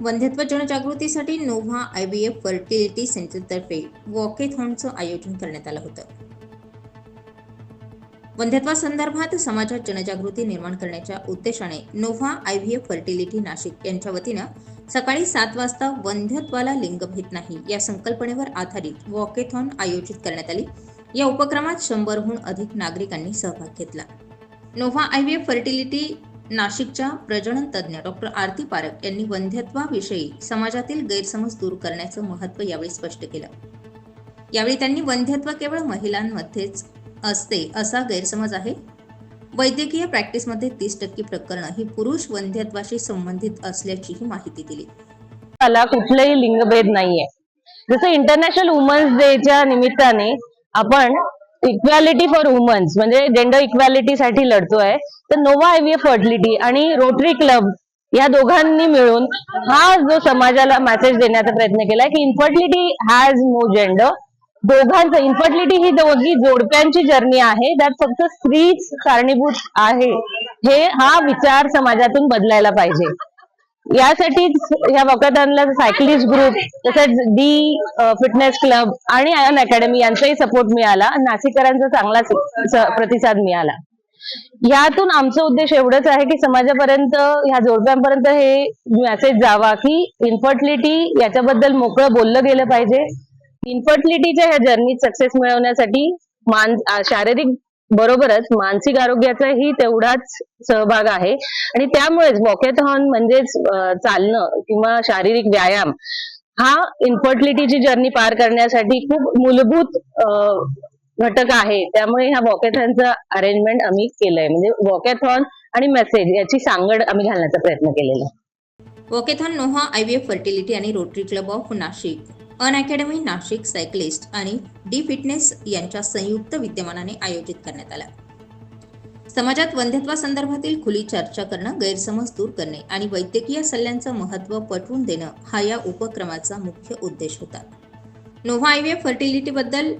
वंध्यत्व जनजागृतीसाठी Nova I B F fertility सेंटरतर्फे वॉकेथॉनचं आयोजन करण्यात आलं होतं. वंध्यत्वासंदर्भात समाजात जनजागृती निर्माण करण्याच्या उद्देशाने Nova I V F fertility Nashik यांच्या वतीनं सकाळी सात वाजता वंध्यत्वाला लिंगभेद नाही या संकल्पनेवर आधारित वॉकेथॉन आयोजित करण्यात आली. या उपक्रमात शंभरहून अधिक नागरिकांनी सहभाग घेतला. Nova I V F fertility नाशिकच्या प्रजनन तज्ज्ञ डॉक्टर आरती पारक यांनी वंध्यत्वाविषयी समाजातील गैरसमज दूर करण्याचं महत्त्व यावेळी स्पष्ट केलं. यावेळी त्यांनी वंध्यत्व केवळ महिलांमध्येच असते असा गैरसमज आहे? वैद्यकीय प्रॅक्टिसमध्ये तीस टक्के प्रकरणं ही पुरुष वंध्यत्वाशी संबंधित असल्याचीही माहिती दिली. मला कुठलंही लिंगभेद नाहीये. जसं इंटरनॅशनल वुमन्स डेच्या निमित्ताने आपण इक्वॅलिटी फॉर वुमन्स म्हणजे जेंडर इक्वॅलिटी साठी लढतोय. तर नोवा आयव्हीएफ फर्टिलिटी आणि रोटरी क्लब या दोघांनी मिळून हा जो समाजाला मेसेज देण्याचा प्रयत्न केलाय की इन्फर्टिलिटी हॅज नो जेंडर दोघांचं इन्फर्टिलिटी ही दोघी जोडप्यांची जर्नी आहे. त्यात फक्त स्त्रीच कारणीभूत आहे. हे हा विचार समाजातून बदलायला पाहिजे. यासाठीच या वॉकॅथॉनला सायकलिस्ट ग्रुप तसंच डी फिटनेस क्लब आणि आयन अकॅडमी यांचाही सपोर्ट मिळाला. नाशिककरांचा चांगला प्रतिसाद मिळाला. यातून आमचा उद्देश एवढंच आहे की समाजापर्यंत ह्या जोडप्यांपर्यंत हे मेसेज जावा की इन्फर्टिलिटी याच्याबद्दल मोकळं बोललं गेलं पाहिजे. इन्फर्टिलिटीच्या ह्या जर्नीत सक्सेस मिळवण्यासाठी मान शारीरिक बरोबरच मानसिक आरोग्याचाही तेवढाच सहभाग आहे. आणि त्यामुळेच वॉकेथॉन म्हणजेच चालणं किंवा शारीरिक व्यायाम हा इन्फर्टिलिटीची जर्नी पार करण्यासाठी खूप मूलभूत घटक आहे. त्यामुळे ह्या वॉकेथॉनचं अरेंजमेंट आम्ही केलंय. म्हणजे वॉकेथॉन आणि मेसेज याची सांगड आम्ही घालण्याचा प्रयत्न केलेला. आहे. Walkathon Noha I F fertility आणि rotary club of Nashik. An academy Nashik cyclist आणि डी फिटनेस यांच्या संयुक्त विद्यमानाने आयोजित करण्यात आला. समाजात वंध्यत्वासंदर्भातील खुली चर्चा करणं गैरसमज दूर करणे आणि वैद्यकीय सल्ल्यांचं महत्त्व पटवून देणं हा या उपक्रमाचा मुख्य उद्देश होता. नोव्हा आय व्ही एफ फर्टिलिटीबद्दल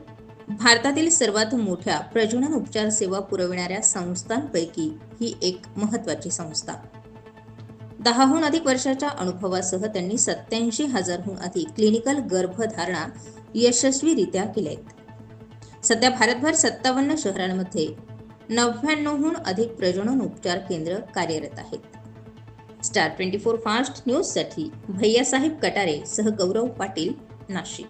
भारतातील सर्वात मोठ्या प्रजनन उपचार सेवा पुरविणाऱ्या संस्थांपैकी ही एक महत्त्वाची संस्था. दहाहून अधिक वर्षाच्या अनुभवासह त्यांनी सत्याऐंशी हजारहून अधिक क्लिनिकल गर्भधारणा यशस्वीरित्या केल्या आहेत. सध्या भारतभर सत्तावन्न शहरांमध्ये नव्याण्णवहून अधिक प्रजनन उपचार केंद्र कार्यरत आहेत. स्टार ट्वेंटी फोर फास्ट न्यूजसाठी भैयासाहेब कटारे सह गौरव पाटील नाशिक.